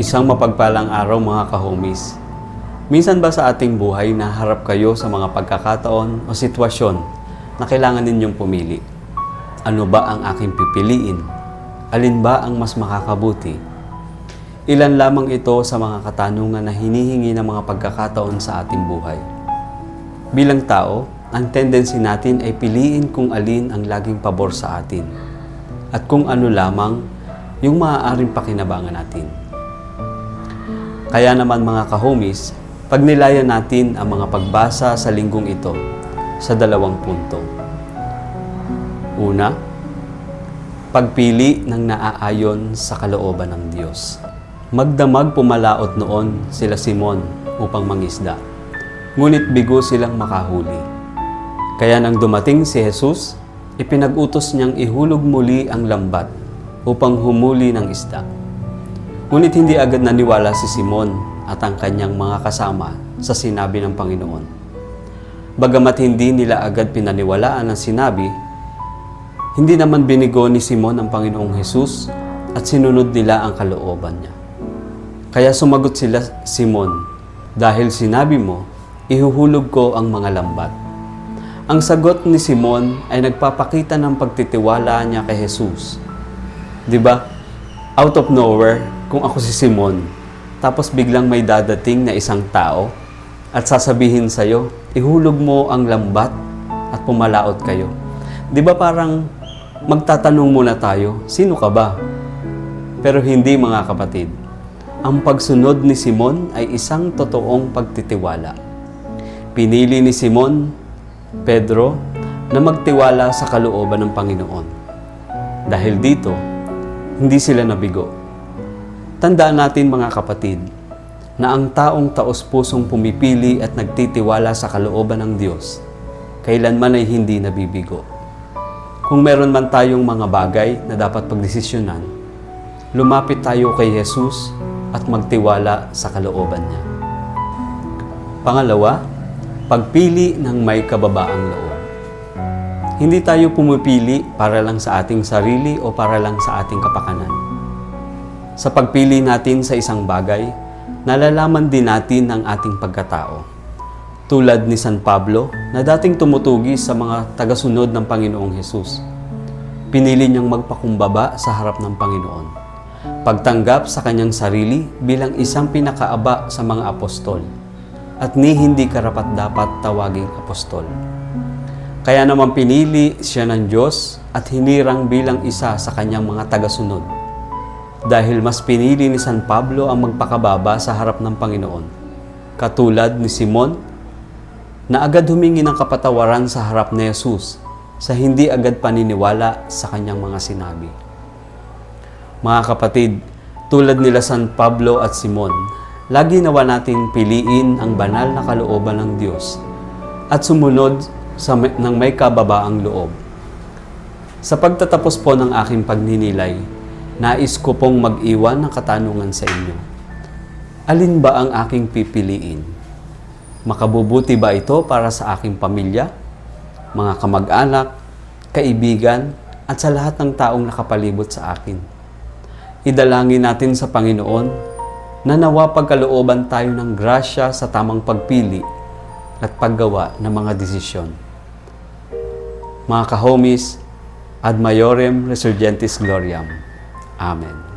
Isang mapagpalang araw mga kahomies. Minsan ba sa ating buhay naharap kayo sa mga pagkakataon o sitwasyon na kailangan ninyong pumili? Ano ba ang aking pipiliin? Alin ba ang mas makakabuti? Ilan lamang ito sa mga katanungan na hinihingi ng mga pagkakataon sa ating buhay. Bilang tao, ang tendency natin ay piliin kung alin ang laging pabor sa atin at kung ano lamang yung maaaring pakinabangan natin. Kaya naman mga kahomies, pagnilayan natin ang mga pagbasa sa linggong ito sa dalawang punto. Una, pagpili ng naaayon sa kalooban ng Diyos. Magdamag pumalaot noon sila Simon upang mangisda. Ngunit bigo silang makahuli. Kaya nang dumating si Jesus, ipinag-utos niyang ihulog muli ang lambat upang humuli ng isda. Ngunit hindi agad naniwala si Simon at ang kanyang mga kasama sa sinabi ng Panginoon. Bagamat hindi nila agad pinaniwalaan ang sinabi, hindi naman binigo ni Simon ang Panginoong Hesus at sinunod nila ang kalooban niya. Kaya sumagot sila, Simon, dahil sinabi mo, ihuhulog ko ang mga lambat. Ang sagot ni Simon ay nagpapakita ng pagtitiwala niya kay Jesus. 'Di ba? Out of nowhere, kung ako si Simon, tapos biglang may dadating na isang tao at sasabihin sa'yo, ihulog mo ang lambat at pumalaot kayo. 'Di ba parang magtatanong muna tayo, sino ka ba? Pero hindi mga kapatid. Ang pagsunod ni Simon ay isang totoong pagtitiwala. Pinili ni Simon, Pedro, na magtiwala sa kalooban ng Panginoon. Dahil dito, hindi sila nabigo. Tandaan natin mga kapatid, na ang taong taos-pusong pumipili at nagtitiwala sa kalooban ng Diyos, kailanman ay hindi nabibigo. Kung meron man tayong mga bagay na dapat pagdesisyonan, lumapit tayo kay Jesus at magtiwala sa kalooban niya. Pangalawa, pagpili ng may kababaang loob. Hindi tayo pumipili para lang sa ating sarili o para lang sa ating kapakanan. Sa pagpili natin sa isang bagay, nalalaman din natin ang ating pagkatao. Tulad ni San Pablo na dating tumutugi sa mga tagasunod ng Panginoong Hesus. Pinili niyang magpakumbaba sa harap ng Panginoon. Pagtanggap sa kanyang sarili bilang isang pinakaaba sa mga apostol at ni hindi karapat dapat tawaging apostol. Kaya naman pinili siya ng Diyos at hinirang bilang isa sa kanyang mga tagasunod. Dahil mas pinili ni San Pablo ang magpakababa sa harap ng Panginoon. Katulad ni Simon na agad humingi ng kapatawaran sa harap ni Jesus sa hindi agad paniniwala sa kanyang mga sinabi. Mga kapatid, tulad nila San Pablo at Simon, lagi nawa nating piliin ang banal na kalooban ng Diyos at sumunod sa may, ng may kababaang loob. Sa pagtatapos po ng aking pagninilay, nais ko pong mag-iwan ng katanungan sa inyo. Alin ba ang aking pipiliin? Makabubuti ba ito para sa aking pamilya, mga kamag-anak, kaibigan, at sa lahat ng taong nakapalibot sa akin? Idalangin natin sa Panginoon na nawa pagkalooban tayo ng grasya sa tamang pagpili at paggawa ng mga desisyon. Mga kahomies, ad maiorem resurgentis gloriam. Amen.